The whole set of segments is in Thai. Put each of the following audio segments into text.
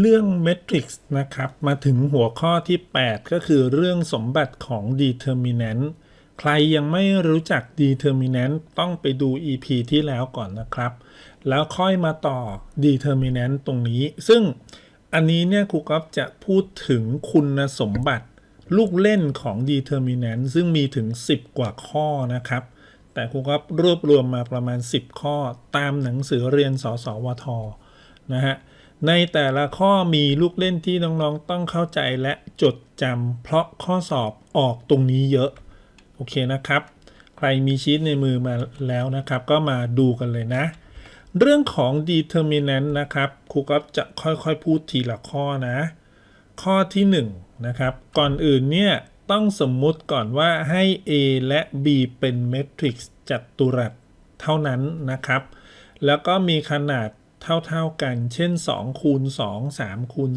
เรื่อง Matrix นะครับ มาถึงหัวข้อที่ 8 ก็คือเรื่องสมบัติของ Determinant ใครยังไม่รู้จัก Determinant ต้องไปดู EP ที่แล้วก่อนนะครับ แล้วค่อยมาต่อ Determinant ตรงนี้ ซึ่งอันนี้เนี่ยครูก๊อฟจะพูดถึงคุณสมบัติลูกเล่นของ Determinant ซึ่งมีถึง 10 กว่าข้อนะครับ แต่ครูก๊อฟรวบรวมมาประมาณ 10 ข้อตามหนังสือเรียนสสวทนะฮะ ในแต่ละข้อมีลูกเล่นที่น้องๆต้องเข้าใจและจดจำเพราะข้อสอบออกตรงนี้เยอะ โอเคนะครับ ใครมีชีตในมือมาแล้วนะครับ ก็มาดูกันเลยนะ เรื่องของ determinant นะครับครูก็จะค่อยๆ พูดทีละข้อนะ ข้อที่1นะครับ ก่อนอื่นเนี่ย ต้องสมมุติก่อนว่าให้ A และ B เป็นเมทริกซ์จัตุรัสเท่านั้นนะครับ แล้วก็มีขนาด เท่าๆกัน เช่น2คูณ2 3คูณ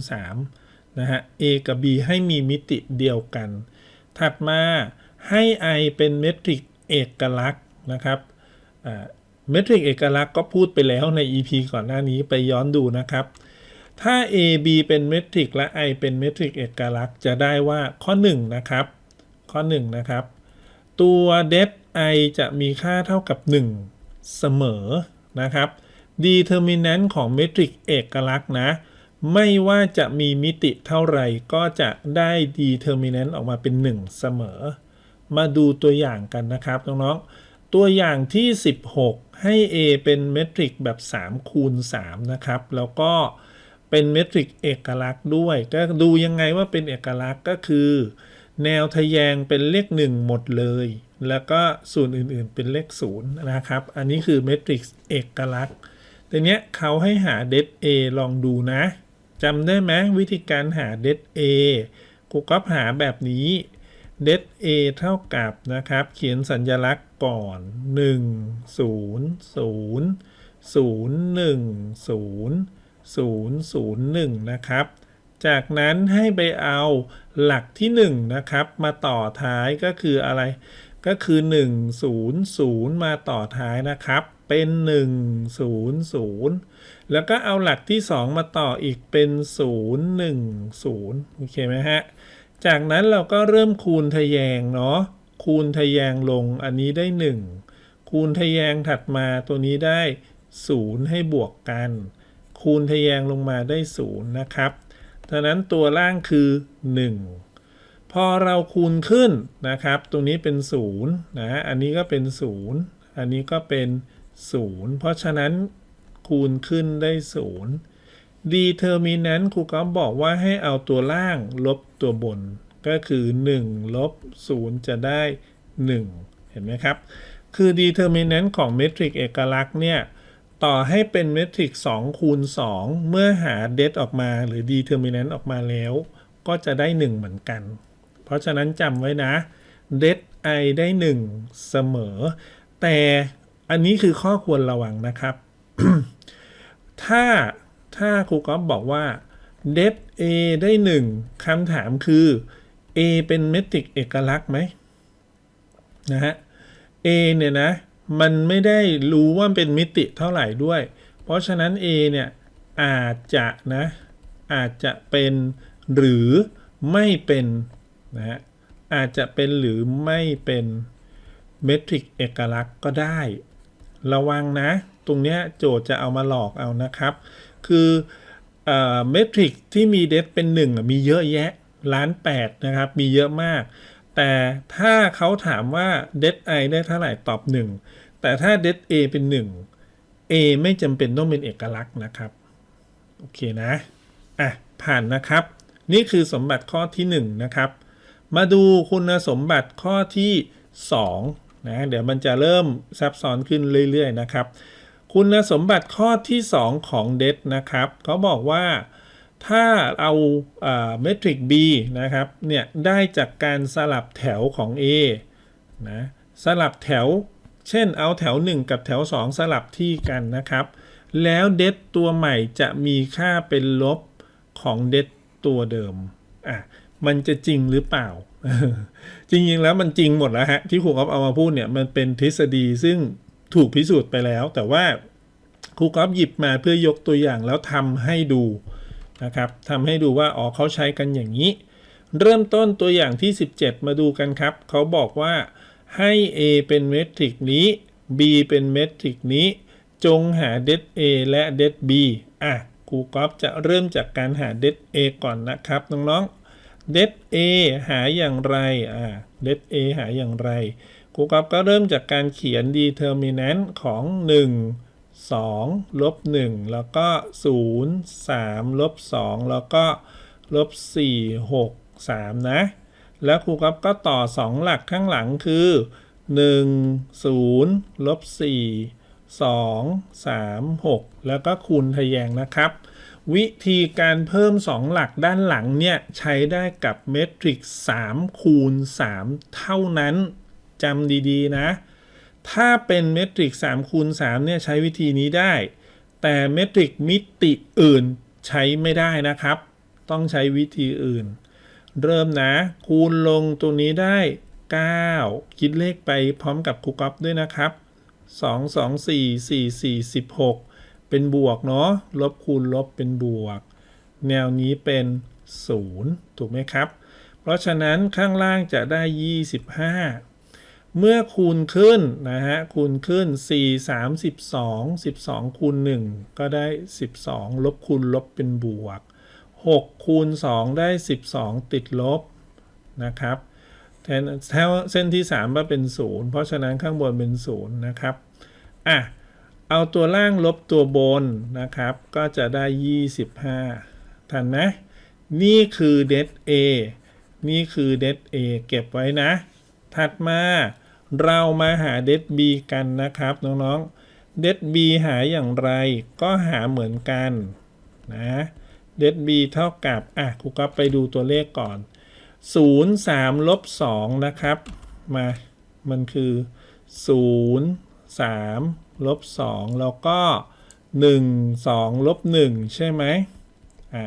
3นะฮะ A กับ B ให้มีมิติเดียวกัน ถัดมาให้ I เป็นเมทริกเอกลักษณ์นะครับเมทริกเอกลักษณ์ก็พูดไปแล้วใน EP ก่อนหน้านี้ไปย้อนดูนะครับ ถ้า A B เป็นเมทริกและ I เป็นเมทริกเอกลักษณ์จะได้ว่าข้อ1นะครับข้อ1นะครับ ตัว det i จะมีค่าเท่ากับ 1 เสมอนะครับ determinant ของเมทริกเอกลักษณ์นะ ไม่ว่าจะมีมิติเท่าไหร่ก็จะได้ determinant ออกมาเป็น 1 เสมอ มาดูตัวอย่างกันนะครับน้องๆ ตัวอย่างที่ 16 ให้ A เป็นเมทริกแบบ3คูณ3นะครับ แล้วก็เป็นเมทริกเอกลักษณ์ด้วย ก็ดูยังไงว่าเป็นเอกลักษณ์ก็คือ แนวทะแยงเป็นเลข 1 หมดเลย แล้วก็ส่วนอื่นๆเป็นเลข 0 นะครับ อันนี้คือเมทริกเอกลักษณ์ ทีเนี้ยเขาให้หา det A ลองดูนะจำได้ไหมวิธีการหา det A กูก็หาแบบนี้ det A เท่ากับนะครับ เขียนสัญญลักษณ์ก่อน 1 0 0 0 1 0 0 0 1 นะครับ จากนั้นให้ไปเอาหลักที่ 1 นะครับ มาต่อท้ายก็คืออะไร ก็คือ 1 0 0 มาต่อท้ายนะครับ เป็น 1 0 0 แล้วก็เอาหลักที่ 2 มาต่ออีกเป็น 0 1 0 โอเคไหมฮะ จากนั้นเราก็เริ่มคูณทะแยงเนาะ คูณทะแยงลงอันนี้ได้ 1 คูณทะแยงถัดมาตัวนี้ได้ 0 ให้บวกกัน คูณทะแยงลงมาได้ 0 นะครับดังนั้นตัวล่างคือ 1 พอเราคูณขึ้นนะครับ ตรงนี้เป็น 0 นะ อันนี้ก็เป็น 0 อันนี้ก็เป็น 0 เพราะฉะนั้นคูณขึ้นได้ 0 determinant ครูก็บอกว่าให้เอาตัวล่างลบตัวบน ก็คือ 1 ลบ 0 จะได้ 1 เห็นไหมครับ คือ determinant ของเมทริกเอกลักษณ์เนี่ย ต่อให้เป็นเมทริก2คูณ 2 เมื่อหา det ออกมาหรือ determinant ออกมาแล้ว ก็จะได้ 1 เหมือนกัน เพราะฉะนั้นจำไว้นะ det i ได้ 1 เสมอ แต่ อันนี้คือข้อควรระวังนะครับ ถ้าถ้าครูก๊อฟบอกว่า det a ได้ 1คำถามคือ a เป็นเมทริกเอกลักษณ์ไหมนะฮะ a เนี่ยนะ มันไม่ได้รู้ว่าเป็นมิติเท่าไหร่ด้วย เพราะฉะนั้น a เนี่ยอาจจะนะ อาจจะเป็นหรือไม่เป็นนะฮะอาจจะเป็นหรือไม่เป็นเมทริกเอกลักษณ์ก็ได้ ระวังนะ ตรงเนี้ยโจทย์จะเอามาหลอกเอานะครับ คือเมทริกที่มีเดฟเป็น1อะมีเยอะแยะล้านแปดนะครับ มีเยอะมาก แต่ถ้าเขาถามว่าเด i ไได้เท่าไหร่ตอบ 1 แต่ถ้าเด a เป็น 1 a ไม่จำเป็นต้องเป็นเอกลักษณ์นะครับ โอเคนะอะผ่านนะครับ นี่คือสมบัติข้อที่ 1 นะครับ มาดูคุณสมบัติข้อที่ 2 นะเดี๋ยวมันจะเริ่มซับซ้อนขึ้นเรื่อยๆนะครับ คุณสมบัติข้อที่ 2 ของเดนะครับเขาบอกว่าถ้าเอาเมทริก B นะครับเนี่ยได้จากการสลับแถวของ A นะสลับแถว เช่นเอาแถว 1 กับแถว 2 สลับที่กันนะครับ แล้วเดตตัวใหม่จะมีค่าเป็นลบของเดตตัวเดิมอะ มันจะจริงหรือเปล่า จริงๆแล้วมันจริงหมดแล้วฮะ ที่ครูก๊อฟเอามาพูดเนี่ยมันเป็นทฤษฎีซึ่งถูกพิสูจน์ไปแล้ว แต่ว่าครูก๊อฟหยิบมาเพื่อยกตัวอย่างแล้วทำให้ดูนะครับทำให้ดูว่าอ๋อเขาใช้กันอย่างนี้ เริ่มต้นตัวอย่างที่ 17 มาดูกันครับ เขาบอกว่าให้ A เป็นเมทริกนี้ B เป็นเมทริกนี้ จงหาเด A และเด B อะครูก๊อฟจะเริ่มจากการหาเด A ก่อนนะครับน้องๆ เด A หาอย่างไรอ่าเด A หาอย่างไรครูก๊อฟก็เริ่มจากการเขียน determinant ของ 1 2ลบ1แล้วก็ 0 3ลบ2แล้วก็ลบ4 6 3 นะ แล้วครูก๊อฟก็ต่อ 2 หลักข้างหลังคือ 1 0ลบ4 2 3 6 แล้วก็คูณทะแยงนะครับ วิธีการเพิ่ม 2 หลักด้านหลังเนี่ยใช้ได้กับเมทริกซ์3คูณ3เท่านั้นจำดีๆนะ ถ้าเป็นเมทริกซ์3คูณ3เนี่ยใช้วิธีนี้ได้ แต่เมทริกมิติอื่นใช้ไม่ได้นะครับ ต้องใช้วิธีอื่น เริ่มนะ คูณลงตัวนี้ได้ 9 คิดเลขไปพร้อมกับครูก๊อฟด้วยนะครับ 2 2 4 4 4 16 เป็นบวกเนาะลบคูณลบเป็นบวก แนวนี้เป็น 0 ถูกไหมครับ เพราะฉะนั้นข้างล่างจะได้ 25 เมื่อคูณขึ้นนะฮะคูณขึ้น 4 3 12 12 คูณ 1 ก็ได้ 12 ลบคูณลบเป็นบวก 6 คูณ 2 ได้ 12 ติดลบนะครับแทนแถวเส้นที่ 3 ว่าเป็น 0 เพราะฉะนั้นข้างบนเป็น 0 นะครับ อะ เอาตัวล่างลบตัวบนนะครับ ก็จะได้ 25 ทันไหมนี่คือเด A นี่คือเด A เก็บไว้นะ ถัดมาเรามาหาเด B กันนะครับน้องๆเด B หาอย่างไรก็หาเหมือนกันนะเด B เท่ากับ อะครูก็ไปดูตัวเลขก่อน 0 3ลบ2นะครับ มา มันคือ 0 3 ลบ2แล้วก็ 1 2ลบ1ใช่ไหมอ่า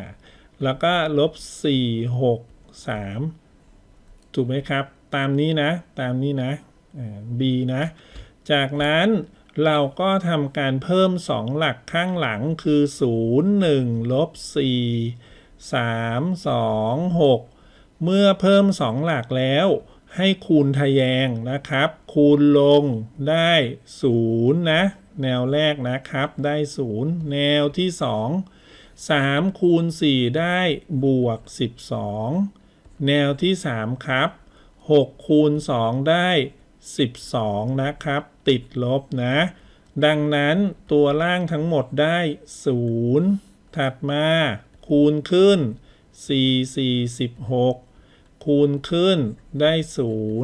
แล้วก็ลบ4 6 3 ถูกไหมครับ ตามนี้นะ ตามนี้นะอ่า B นะ จากนั้นเราก็ทำการเพิ่ม 2 หลักข้างหลังคือ 0 1ลบ4 3 2 6 เมื่อเพิ่ม 2 หลักแล้ว ให้คูณทะแยงนะครับ คูณลงได้0นะแนวแรกนะครับได้ 0 แนวที่ 2 3 คูณ 4 ได้บวก 12 แนวที่ 3 ครับ 6 คูณ 2 ได้ 12 นะครับ ติดลบนะ ดังนั้นตัวล่างทั้งหมดได้ 0 ถัดมา คูณขึ้น 4 4 16 คูณขึ้นได้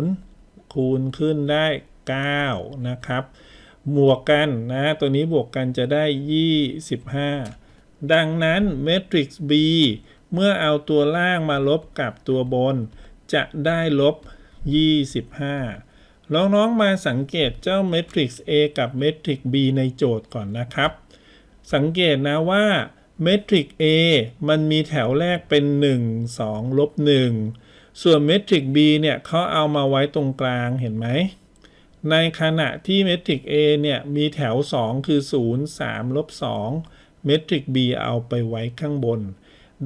0 คูณขึ้นได้ 9 นะครับ บวกกันนะ ตัวนี้บวกกันจะได้ 25 ดังนั้นเมทริกซ์ B เมื่อเอาตัวล่างมาลบกับตัวบน จะได้ลบ 25 น้องๆมาสังเกตเจ้าเมทริกซ์ A กับเมทริกซ์ B ในโจทย์ก่อนนะครับ สังเกตนะว่าเมทริกซ์ A มันมีแถวแรกเป็น 1 2 ลบ 1 ส่วนเมทริก B เนี่ยเขาเอามาไว้ตรงกลางเห็นไหม ในขณะที่เมทริก A เนี่ยมีแถว 2 คือ 0 3ลบ2เมทริก B เอาไปไว้ข้างบน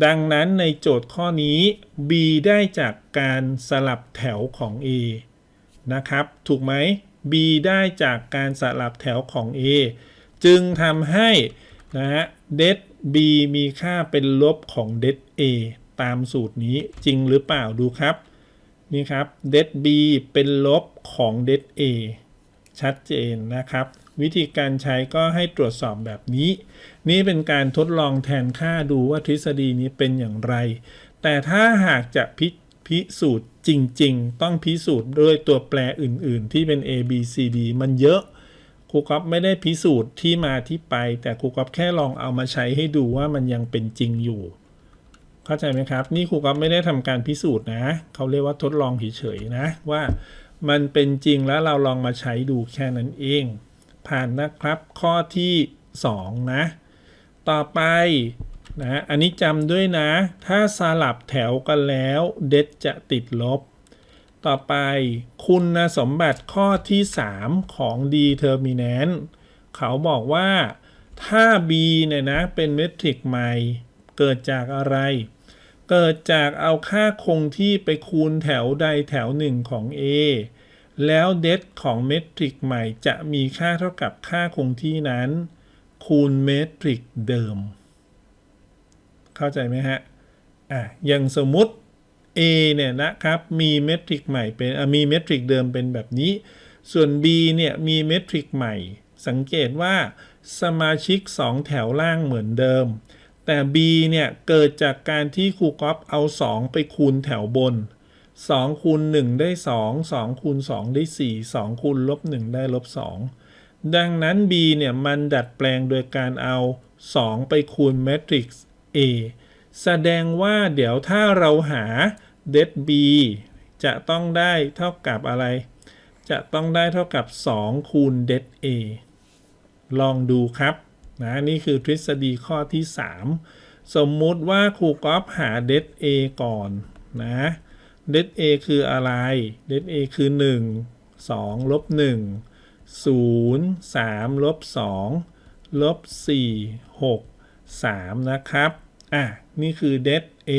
ดังนั้นในโจทย์ข้อนี้ B ได้จากการสลับแถวของ A นะครับ ถูกไหม B ได้จากการสลับแถวของ A จึงทำให้นะฮะ det B มีค่าเป็นลบของ det A ตามสูตรนี้จริงหรือเปล่าดูครับ นี่ครับ det B เป็นลบของ det A ชัดเจนนะครับ วิธีการใช้ก็ให้ตรวจสอบแบบนี้ นี่เป็นการทดลองแทนค่าดูว่าทฤษฎีนี้เป็นอย่างไร แต่ถ้าหากจะพิพิสูจน์จริง ๆ ต้องพิสูจน์ด้วยตัวแปรอื่น ๆ ที่เป็น A B C D มันเยอะครูก๊อฟไม่ได้พิสูจน์ที่มาที่ไป แต่ครูก๊อฟแค่ลองเอามาใช้ให้ดูว่ามันยังเป็นจริงอยู่ เข้าใจไหมครับ นี่ครูก๊อฟไม่ได้ทำการพิสูจน์นะเขาเรียกว่าทดลองเฉยๆนะว่ามันเป็นจริงแล้วเราลองมาใช้ดูแค่นั้นเอง ผ่านนะครับข้อที่ 2 นะ ต่อไปนะอันนี้จำด้วยนะ ถ้าสลับแถวกันแล้วเดดจะติดลบ ต่อไปคุณสมบัติข้อที่ 3 ของ determinant เขาบอกว่าถ้า b เนี่ยนะ เป็นเมทริกใหม่ เกิดจากอะไร เกิดจากเอาค่าคงที่ไปคูณแถวใดแถวหนึ่งของ A แล้วเดตของเมทริกใหม่จะมีค่าเท่ากับค่าคงที่นั้น คูณเมทริกเดิม เข้าใจไหมฮะ อะอย่างสมมุติ A เนี่ยนะครับมีเมทริกใหม่เป็นมีเมทริกเดิมเป็นแบบนี้ ส่วน B เนี่ยมีเมทริกใหม่ สังเกตว่าสมาชิก 2 แถวล่างเหมือนเดิม แต่ B เนี่ย เกิดจากการที่ครูก๊อฟเอา 2 ไปคูณแถวบน 2 คูณ 1 ได้ 2 2 คูณ 2 ได้ 4 2 คูณลบ 1 ได้ลบ 2 ดังนั้น B เนี่ย มันดัดแปลงโดยการเอา 2 ไปคูณแมทริกซ์ A แสดงว่าเดี๋ยวถ้าเราหา det b จะต้องได้เท่ากับอะไร จะต้องได้เท่ากับ 2 คูณ det a ลองดูครับ นะนี่คือทฤษฎีข้อที่ 3 สมมุติว่าครูก๊อฟหา det a ก่อนนะ det a คืออะไร det a คือ 1 2ลบ1 0 3ลบ2ลบ4 6 3 นะครับ อะ นี่คือ det a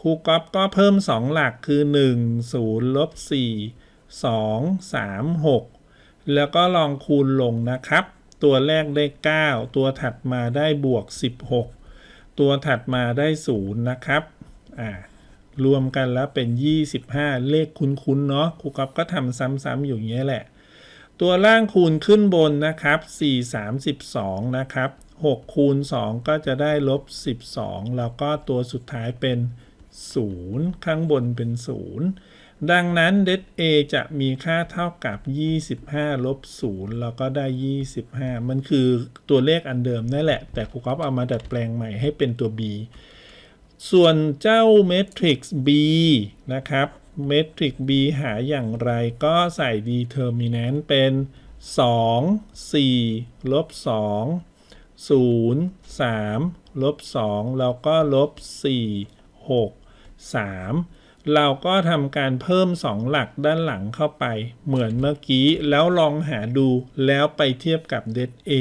ครูก๊อฟก็เพิ่ม 2 หลักคือ 1 0ลบ4 2 3 6 แล้วก็ลองคูณลงนะครับ ตัวแรกได้ 9 ตัวถัดมาได้บวก 16 ตัวถัดมาได้ 0 นะครับอ่ารวมกันแล้วเป็น 25 เลขคุ้นๆเนาะครูก๊อฟก็ทำซ้ำๆอยู่อย่างนี้ยแหละ ตัวล่างคูณขึ้นบนนะครับ 4 32 นะครับ 6 คูณ 2 ก็จะได้ลบ 12 แล้วก็ตัวสุดท้ายเป็น 0 ข้างบนเป็น 0 ดังนั้น det a จะมีค่าเท่ากับ 25 ลบ 0 แล้วก็ได้ 25 มันคือตัวเลขอันเดิมนั่นแหละ แต่ครูก๊อฟเอามาดัดแปลงใหม่ให้เป็นตัว b ส่วนเจ้าเมทริกซ์ b นะครับ เมทริกซ์ b หาอย่างไรก็ใส่ determinant เป็น 2 4 ลบ 2 0 3 ลบ 2 แล้วก็ลบ 4 6 3 เราก็ทำการเพิ่ม 2 หลักด้านหลังเข้าไป เหมือนเมื่อกี้แล้วลองหาดูแล้วไปเทียบกับ det a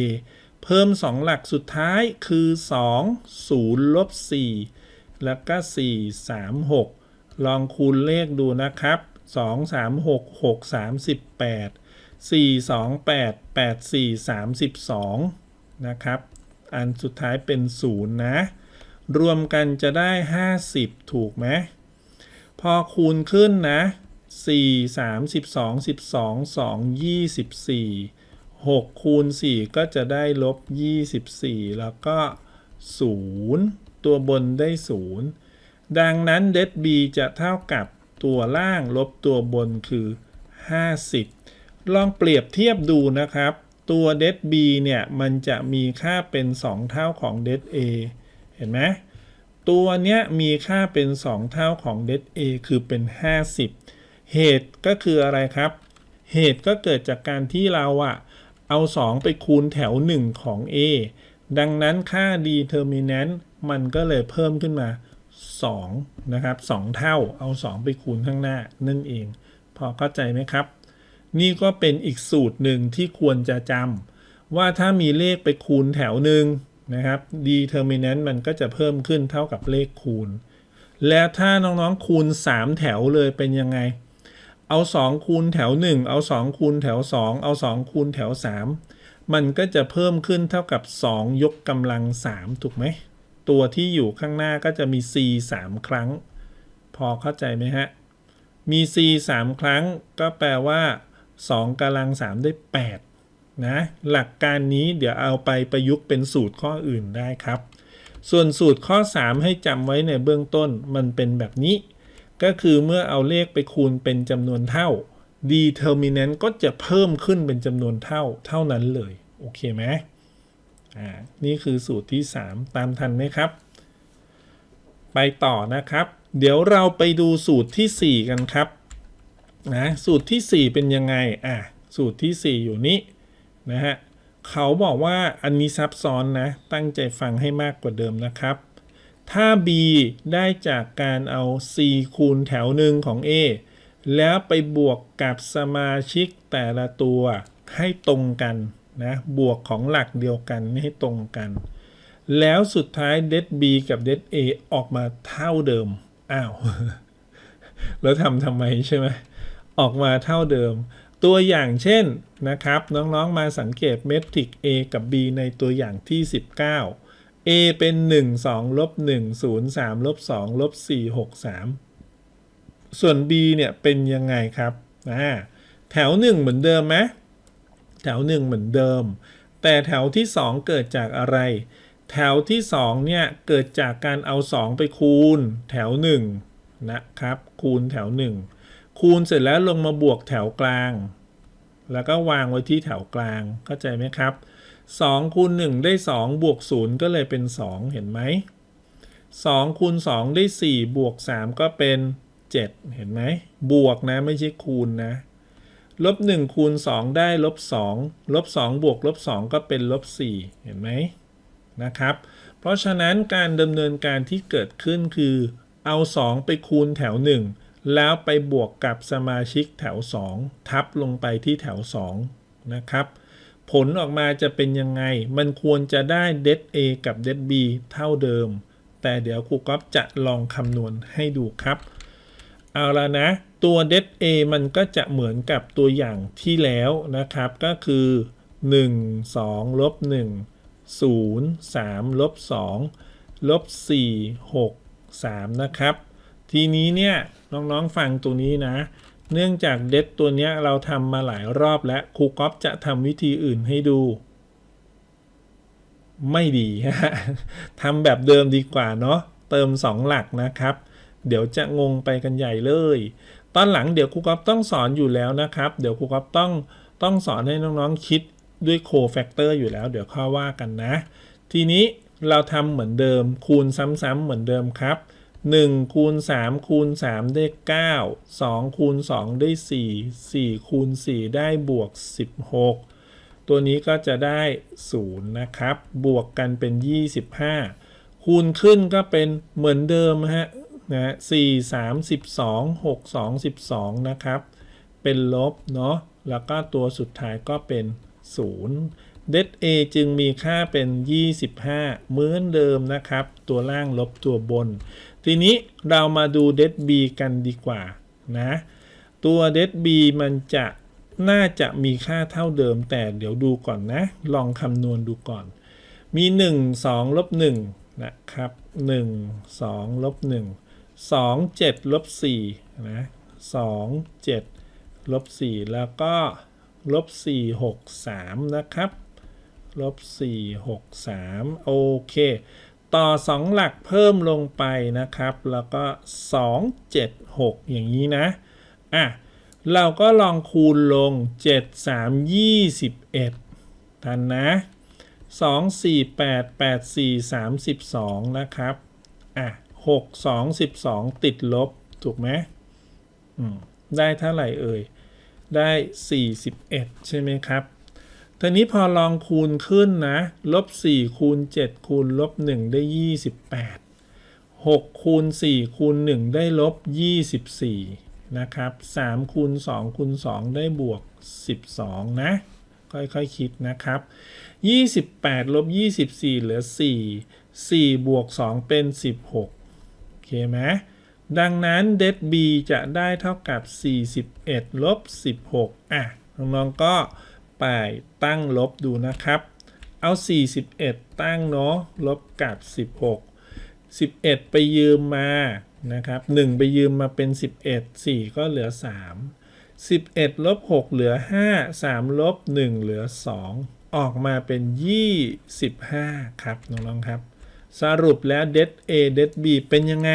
เพิ่ม 2 หลักสุดท้ายคือ 2 0ลบ4แล้วก็ 4 3 6 ลองคูณเลขดูนะครับ 2 3 6 6 38 4 2 8 8 4 32 นะครับ อันสุดท้ายเป็น 0 นะ รวมกันจะได้ 50 ถูกไหม พอคูณขึ้นนะ 4 3 12 12 2 24 6 คูณ 4 ก็จะได้ลบ 24 แล้วก็ 0 ตัวบนได้ 0 ดังนั้น det b จะเท่ากับตัวล่างลบตัวบนคือ 50 ลองเปรียบเทียบดูนะครับ ตัว det b เนี่ย มันจะมีค่าเป็น 2 เท่าของ det a เห็นไหม ตัวเนี้ยมีค่าเป็น 2 เท่าของ det a คือเป็น 50 เหตุก็คืออะไรครับ เหตุก็เกิดจากการที่เราอะเอา 2 ไปคูณแถว 1 ของ a ดังนั้นค่า determinant มันก็เลยเพิ่มขึ้นมา 2 นะครับ 2 เท่าเอา 2 ไปคูณข้างหน้านั่นเอง พอเข้าใจไหมครับ นี่ก็เป็นอีกสูตรหนึ่งที่ควรจะจำว่าถ้ามีเลขไปคูณแถวหนึ่ง นะครับ determinant มันก็จะเพิ่มขึ้นเท่ากับเลขคูณ แล้วถ้าน้องๆคูณ 3 แถวเลยเป็นยังไง เอา 2 คูณแถว 1 เอา 2 คูณแถว 2 เอา 2 คูณแถว 3 มันก็จะเพิ่มขึ้นเท่ากับ 2 ยกกำลัง 3 ถูกไหม ตัวที่อยู่ข้างหน้าก็จะมี c 3 ครั้ง พอเข้าใจไหมฮะ มี c 3 ครั้ง ก็แปลว่า2กำลัง 3 ได้ 8 นะหลักการนี้เดี๋ยวเอาไปประยุกต์เป็นสูตรข้ออื่นได้ครับ ส่วนสูตรข้อ 3 ให้จำไว้ในเบื้องต้นมันเป็นแบบนี้ ก็คือเมื่อเอาเลขไปคูณเป็นจำนวนเท่า determinant ก็จะเพิ่มขึ้นเป็นจำนวนเท่าเท่านั้นเลย โอเคไหมอ่านี่คือสูตรที่ 3 ตามทันไหมครับ ไปต่อนะครับ เดี๋ยวเราไปดูสูตรทีสี่4 กันครับนะสูตรทีสี่ 4 เป็นยังไงอะสูตรทีสี่4 อยู่นี้ นะฮะเขาบอกว่าอันนี้ซับซ้อนนะ ตั้งใจฟังให้มากกว่าเดิมนะครับ ถ้า b ได้จากการเอา c คูณแถวหนึ่งของ a แล้วไปบวกกับสมาชิกแต่ละตัวให้ตรงกันนะ บวกของหลักเดียวกันให้ตรงกัน แล้วสุดท้ายเด b กับเด a ออกมาเท่าเดิม อ้าว แล้วทำทำไมใช่ไหม ออกมาเท่าเดิม ตัวอย่างเช่นนะครับ น้องๆมาสังเกตเมทริก A กับ B ในตัวอย่างที่ 19 A เป็น 1 2ลบ1 0 3ลบ2ลบ4 6 3 ส่วน B เนี่ยเป็นยังไงครับอ่าแถว 1 เหมือนเดิมไหมแถว 1 เหมือนเดิม แต่แถวที่ 2 เกิดจากอะไร แถวที่ 2 เนี่ย เกิดจากการเอา 2 ไปคูณแถว 1 นะครับ คูณแถว 1 คูณเสร็จแล้วลงมาบวกแถวกลาง แล้วก็วางไว้ที่แถวกลางเข้าใจไหมครับ2คูณ1ได้ 2 บวก 0 ก็เลยเป็น 2 เห็นไหม2คูณ2ได้ 4 บวก 3 ก็เป็น 7 เห็นไหมบวกนะไม่ใช่คูณนะลบ1คูณ2ได้ลบ2ลบ2บวกลบ2ก็เป็นลบ4เห็นไหมนะครับ เพราะฉะนั้นการดำเนินการที่เกิดขึ้นคือ เอา 2 ไปคูณแถว 1 แล้วไปบวกกับสมาชิกแถว 2 ทับลงไปที่แถว 2 นะครับ ผลออกมาจะเป็นยังไง มันควรจะได้เด A กับเด B เท่าเดิม แต่เดี๋ยวครูก๊อฟจะลองคำนวณให้ดูครับ เอาละนะ ตัว det a มันก็จะเหมือนกับตัวอย่างที่แล้วนะครับ ก็คือ 1 2ลบ1 0 3ลบ2ลบ4 6 3 นะครับ ทีนี้เนี่ย น้องๆฟังตัวนี้นะ เนื่องจาก det ตัวเนี้ยเราทำมาหลายรอบแล้วครูก๊อฟจะทำวิธีอื่นให้ดู ไม่ดีทำแบบเดิมดีกว่าเนาะเติม 2 หลักนะครับ เดี๋ยวจะงงไปกันใหญ่เลย ตอนหลังเดี๋ยวครูก๊อฟต้องสอนอยู่แล้วนะครับ เดี๋ยวครูก๊อฟต้องต้องสอนให้น้องๆคิดด้วยโคแฟกเตอร์อยู่แล้ว เดี๋ยวข้าว่ากันนะ ทีนี้เราทำเหมือนเดิมคูณซ้ำๆเหมือนเดิมครับ 1คูณ3คูณ3 ได้ 9 2คูณ2 ได้ 4 4คูณ4 ได้บวก 16 ตัวนี้ก็จะได้ 0 นะครับ บวกกันเป็น 25 คูณขึ้นก็เป็นเหมือนเดิมฮะนะสี่สามสิบสองหกสองสิบสองนะครับ เป็นลบเนาะ แล้วก็ตัวสุดท้ายก็เป็น0 det a จึงมีค่าเป็น 25 เหมือนเดิมนะครับ ตัวล่างลบตัวบน ทีนี้เรามาดู det b กันดีกว่านะ ตัว det b มันจะน่าจะมีค่าเท่าเดิมแต่เดี๋ยวดูก่อนนะ ลองคำนวณดูก่อน มี 1 2ลบ1นะครับ 1 2ลบ1 2 7ลบ4นะ2 7ลบ4แล้วก็ลบ4 6 3 นะครับลบ4 6 3 โอเค ต่อ 2 หลักเพิ่มลงไปนะครับ แล้วก็ 2 7 6 อย่างนี้นะอะเราก็ลองคูณลง 7 3 21 ทันนะ 2 4 8 8 4 32 นะครับอะ6 2 12 ติดลบ ถูกไหมมได้เท่าไหร่เอ่ย ได้ 41 ใช่ไหมครับ ทีนี้พอลองคูณขึ้นนะลบ4คูณ7คูณลบ1ได้ 28 6คูณ4คูณ1ได้ลบ 24 นะครับ3คูณ2คูณ2ได้บวก 12 นะ ค่อยๆคคิดนะครับ 28ลบ24 เหลือ 4 4 บวก 2 เป็น 16 โอเคไหมดังนั้น det b จะได้เท่ากับ 41 ลบ 16 อะ น้องๆก็ ไป ตั้งลบดูนะครับ เอา 41 ตั้งเนาะลบกับ 16 11 ไปยืมมานะครับ1ไปยืมมาเป็น 11 4 ก็เหลือ 3 11ลบ6เหลือ 5 3ลบ1เหลือ 2 ออกมาเป็น 25 ครับน้องๆครับ สรุปแล้ว det a det b เป็นยังไง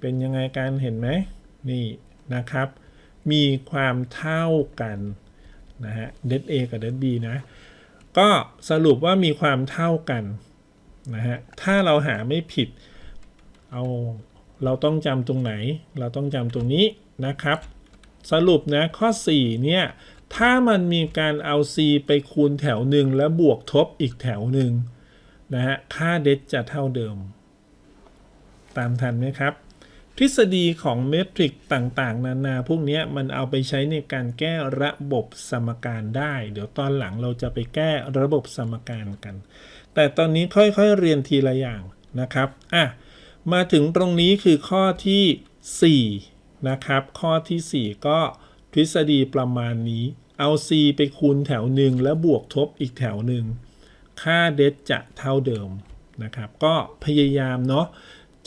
เป็นยังไงการเห็นไหมนี่นะครับ มีความเท่ากัน นะฮะ det a กับ det b นะ ก็สรุปว่ามีความเท่ากันนะฮะ ถ้าเราหาไม่ผิด เอาเราต้องจำตรงไหน เราต้องจำตรงนี้นะครับ สรุปนะข้อ 4 เนี่ย ถ้ามันมีการเอา c ไปคูณแถวหนึ่งแล้วบวกทบอีกแถวหนึ่งนะฮะ ค่าเดจะเท่าเดิม ตามทันไหมครับ ทฤษฎีของเมทริกต่างๆ นานาพวกนี้มันเอาไปใช้ในการแก้ระบบสมการได้ เดี๋ยวตอนหลังเราจะไปแก้ระบบสมการกัน แต่ตอนนี้ค่อยๆเรียนทีละอย่างนะครับอะมาถึงตรงนี้คือข้อทีสี่4 นะครับ ข้อทีสี่ 4 ก็ทฤษฎีประมาณนี้ เอา c ไปคูณแถวหนึ่งแล้วบวกทบอีกแถวหนึ่งค่าเดจะเท่าเดิมนะครับ ก็พยายามเนาะ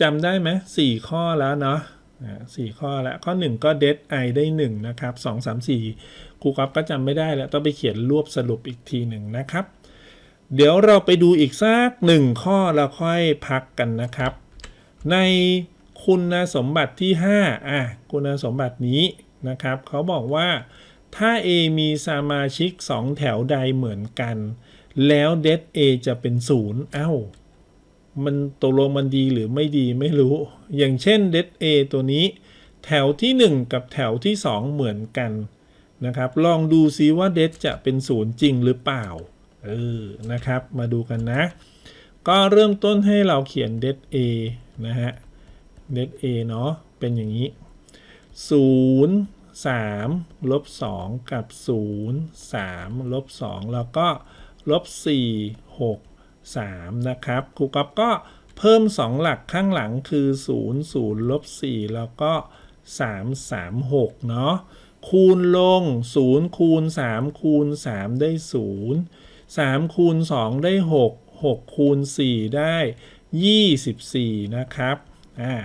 จำได้ไหมสี่ข้อแล้วเนาะอ่าสี่ข้อแล้วข้อ 1 ก็เดทไอได้ 1 นะครับ2 3 4ครูก๊อฟก็จำไม่ได้แล้ว ต้องไปเขียนรวบสรุปอีกทีหนึ่งนะครับ เดี๋ยวเราไปดูอีกสักหนึ่งข้อแล้วค่อยพักกันนะครับ ในคุณสมบัติที่ 5 อะ คุณสมบัตินี้นะครับ เขาบอกว่าถ้า A มีสมาชิก 2 แถวใดเหมือนกัน แล้วเด A จะเป็น 0 เอ้า มันตกลงมันดีหรือไม่ดีไม่รู้ อย่างเช่นเด A ตัวนี้ แถวที่ 1 กับแถวที่ 2 เหมือนกันนะครับ ลองดูซิว่าเดจะเป็น0จริงหรือเปล่า เออ นะครับ มาดูกันนะ ก็เริ่มต้นให้เราเขียนเด A นะฮะเด A เนาะ เป็นอย่างนี้ 0 3ลบ2กับ 0 3ลบ2แล้วก็ลบ4 6 3 นะครับครูก๊อฟก็เพิ่ม 2 หลักข้างหลังคือ 0 0ลบ4แล้วก็ 3 3 6 เนาะคูณลง 0 คูณ 3 คูณ 3 ได้ 0 3 คูณ 2 ได้ 6 6 คูณ 4 ได้ 24 นะครับอ่า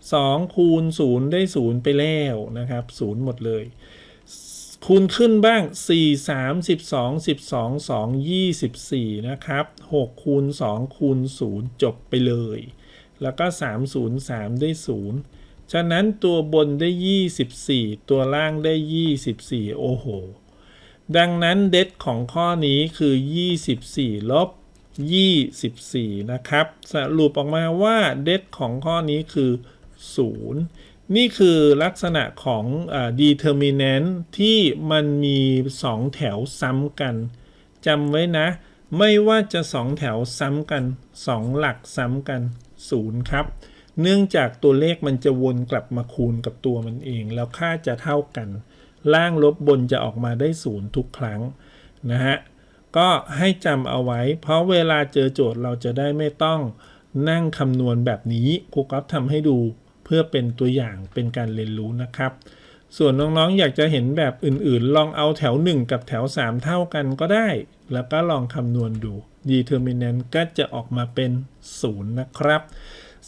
2คูณ 0 ได้ 0 ไปแล้วนะครับ 0 หมดเลย คูณขึ้นบ้าง 4 3 12 12 2 24 นะครับ 6 คูณ 2 คูณ 0 จบไปเลย แล้วก็ 3 0 3 ได้ 0 ฉะนั้นตัวบนได้ 24 ตัวล่างได้ 24 โอ้โห ดังนั้นเด็ของข้อนี้คือ 24 ลบ 24 นะครับ สรุปออกมาว่าเดของข้อนี้คือ 0 นี่คือลักษณะของอ determinant ที่มันมี 2 แถวซ้ำกันจำไว้นะ ไม่ว่าจะ 2 แถวซ้ำกัน 2 หลักซ้ำกัน 0 ครับ เนื่องจากตัวเลขมันจะวนกลับมาคูณกับตัวมันเอง แล้วค่าจะเท่ากัน ล่างลบบนจะออกมาได้ 0 ทุกครั้งนะฮะก็ให้จำเอาไว้ เพราะเวลาเจอโจทย์เราจะได้ไม่ต้องนั่งคำนวณแบบนี้ครูก๊อฟทำให้ดู พื่อเป็นตัวอย่างเป็นการเรียนรู้นะครับ ส่วนน้องๆ อยากจะเห็นแบบอื่นๆ ลองเอาแถว 1 กับแถว 3 เท่ากันก็ได้ แล้วก็ลองคำนวณดู determinant ก็จะออกมาเป็น 0 นะครับ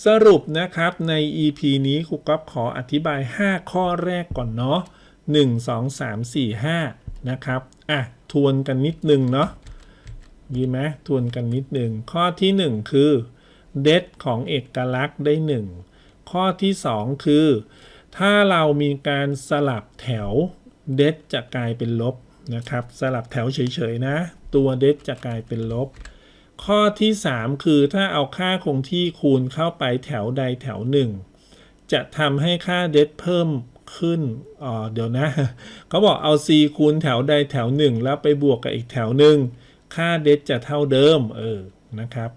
สรุปนะครับใน EP นี้ครูก๊อฟขออธิบาย 5 ข้อแรกก่อนเนาะ1 2 3 4 5 นะครับ อะ ทวนกันนิดนึงเนาะดีไหมทวนกันนิดหนึ่งข้อที่ 1 คือเดทของเอกลักษณ์ได้ 1 ข้อที่ 2 คือ ถ้าเรามีการสลับแถวเดทจะกลายเป็นลบนะครับ สลับแถวเฉยๆนะ ตัวเดทจะกลายเป็นลบ ข้อที่ 3 คือถ้าเอาค่าคงที่คูณเข้าไปแถวใดแถวหนึ่งจะทำให้ค่าเดทเพิ่มขึ้นอ๋อเดี๋ยวนะเขาบอกเอา c คูณแถวใดแถวหนึ่งแล้วไปบวกกับอีกแถวหนึ่งค่าเดทจะเท่าเดิมเออนะครับ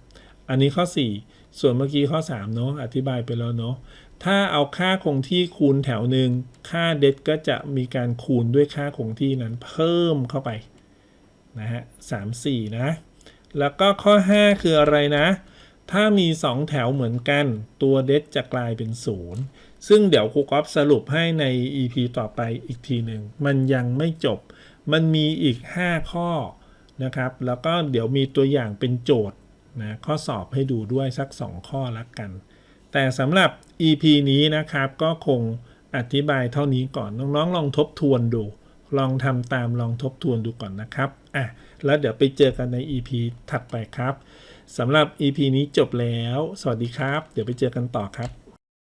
อันนี้ข้อ 4 ส่วนเมื่อกี้ข้อ3เนาะอธิบายไปแล้วเนาะถ้าเอาค่าคงที่คูณแถวหนึ่งค่าเดทก็จะมีการคูณด้วยค่าคงที่นั้นเพิ่มเข้าไปนะฮะสามสี่นะ แล้วก็ข้อ 5 คืออะไรนะ ถ้ามี 2 แถวเหมือนกัน ตัวเดทจะกลายเป็น 0 ซึ่งเดี๋ยวครูก๊อฟสรุปให้ใน EP ต่อไปอีกทีหนึ่ง มันยังไม่จบ มันมีอีก 5 ข้อนะครับ แล้วก็เดี๋ยวมีตัวอย่างเป็นโจทย์ นะข้อสอบให้ดูด้วยสัก 2 ข้อละกัน แต่สำหรับ EP นี้นะครับก็คงอธิบายเท่านี้ก่อน น้องๆ ลองทบทวนดู ลองทำตามลองทบทวนดูก่อนนะครับอะแล้วเดี๋ยวไปเจอกันใน EP ถัดไปครับสำหรับ EP นี้จบแล้ว สวัสดีครับ เดี๋ยวไปเจอกันต่อครับ